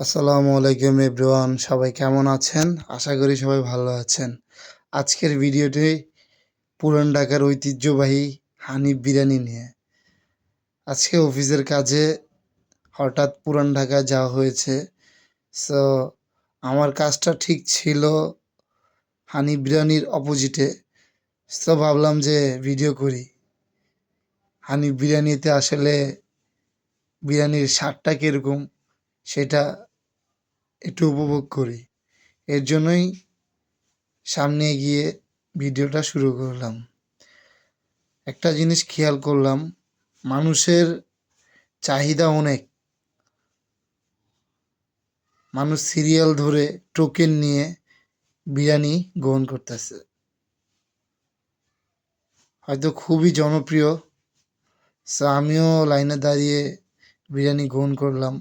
আসসালামু আলাইকুম এভরিওয়ান, সবাই কেমন আছেন? আশা করি সবাই ভালো আছেন। আজকের ভিডিওটি পুরান ঢাকার ঐতিহ্যবাহী হানিফ বিরিয়ানি নিয়ে। আজকে অফিসের কাজে হঠাৎ পুরান ঢাকা যাওয়া হয়েছে। সো আমার কাজটা ঠিক ছিল হানিফ বিরিয়ানির অপোজিটে সো ভাবলাম যে ভিডিও করি। হানিফ বিরিয়ানিতে আসলে বিরিয়ানির স্বাদটা কীরকম? সেটা একটু উপভোগ করি। এর জন্যই সামনে গিয়ে ভিডিওটা শুরু করলাম। একটা জিনিস খেয়াল করলাম, মানুষের চাহিদা অনেক। মানুষ সিরিয়াল ধরে টোকেন নিয়ে বিরিয়ানি গ্রহণ করতেছে। হয়তো খুবই জনপ্রিয় সো আমিও লাইনে দাঁড়িয়ে বিরিয়ানি গ্রহণ করলাম।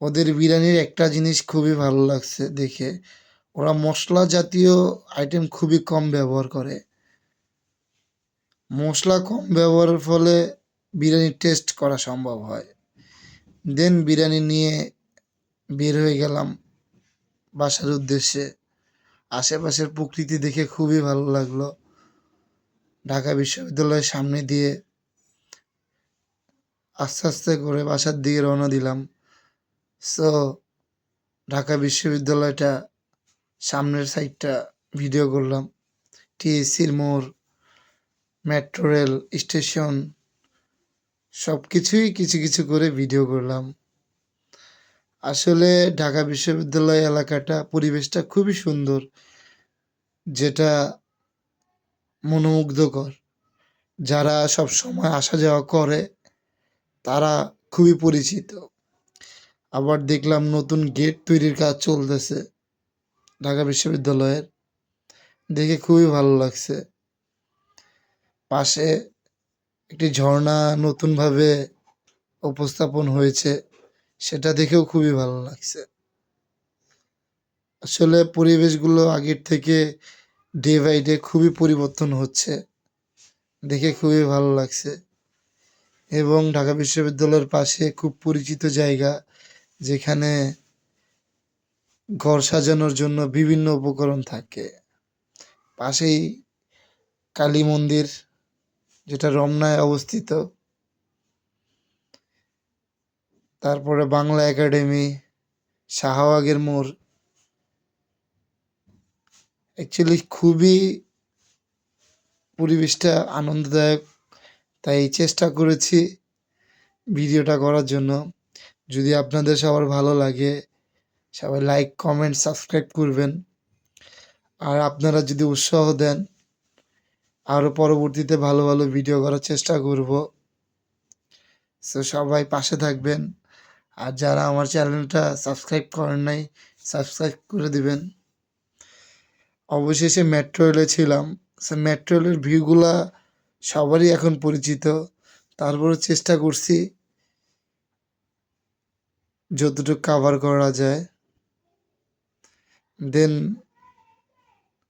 ওদের বিরিয়ানির একটা জিনিস খুবই ভালো লাগছে দেখে। ওরা মশলা জাতীয় আইটেম খুবই কম ব্যবহার করে। মশলা কম ব্যবহারের ফলে বিরিয়ানির টেস্ট করা সম্ভব হয়। দেন বিরিয়ানি নিয়ে বের হয়ে গেলাম বাসার উদ্দেশ্যে। আশেপাশের প্রকৃতি দেখে খুবই ভালো লাগল। ঢাকা বিশ্ববিদ্যালয়ের সামনে দিয়ে আস্তে আস্তে করে বাসার দিকে রওনা দিলাম। সো ঢাকা বিশ্ববিদ্যালয়টা সামনের সাইডটা ভিডিও করলাম। টিএসির মোড় মেট্রো রেল স্টেশন সব কিছুই কিছু কিছু করে ভিডিও করলাম। আসলে ঢাকা বিশ্ববিদ্যালয় এলাকাটা, পরিবেশটা খুবই সুন্দর, যেটা মনোমুগ্ধকর। যারা সব সময় আসা যাওয়া করে, তারা খুবই পরিচিত। আবার দেখলাম নতুন গেট তৈরির কাজ চলতেছে ঢাকা বিশ্ববিদ্যালয়ের। দেখে খুবই ভালো লাগছে। পাশে একটি ঝর্ণা নতুনভাবে উপস্থাপন হয়েছে, সেটা দেখেও খুবই ভালো লাগছে। আসলে পরিবেশগুলো আগের থেকে ডে বাই ডে খুবই পরিবর্তন হচ্ছে, দেখে খুবই ভালো লাগছে। এবং ঢাকা বিশ্ববিদ্যালয়ের পাশে খুব পরিচিত জায়গা যেখানে ঘর সাজানোর জন্য বিভিন্ন উপকরণ থাকে। পাশেই কালী মন্দির, যেটা রমনায় অবস্থিত। তারপরে বাংলা একাডেমি, শাহবাগের মোড়। অ্যাকচুয়ালি খুবই পরিবেশটা আনন্দদায়ক, তাই চেষ্টা করেছি ভিডিওটা করার জন্য। যদি আপনাদের সবার ভালো লাগে, সবাই লাইক কমেন্ট সাবস্ক্রাইব করবেন। আর আপনারা যদি উৎসাহ দেন আরও পরবর্তীতে ভালো ভালো ভিডিও করার চেষ্টা করব। সো সবাই পাশে থাকবেন। আর যারা আমার চ্যানেলটা সাবস্ক্রাইব করেন নাই সাবস্ক্রাইব করে দিবেন। অবশেষে মেট্রো রেলে ছিলাম। সে মেট্রো রেলের ভিউগুলা সবারই এখন পরিচিত। তারপরে চেষ্টা করছি। যতটুকু কাভার করা যায়। দেন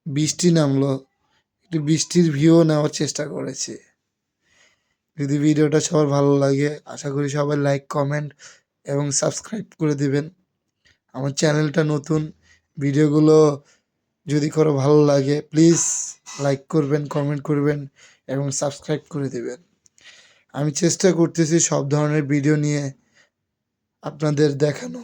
বৃষ্টি নামলো। একটু বৃষ্টির ভিউ নেওয়ার চেষ্টা করেছি। যদি ভিডিওটা সবার ভালো লাগে, আশা করি সবাই লাইক কমেন্ট এবং সাবস্ক্রাইব করে দিবেন। আমার চ্যানেলটা নতুন ভিডিওগুলো যদি করো ভালো লাগে প্লিজ লাইক করবেন কমেন্ট করবেন এবং সাবস্ক্রাইব করে দেবেন। আমি চেষ্টা করতেছি সব ধরনের ভিডিও নিয়ে আপনাদের দেখানো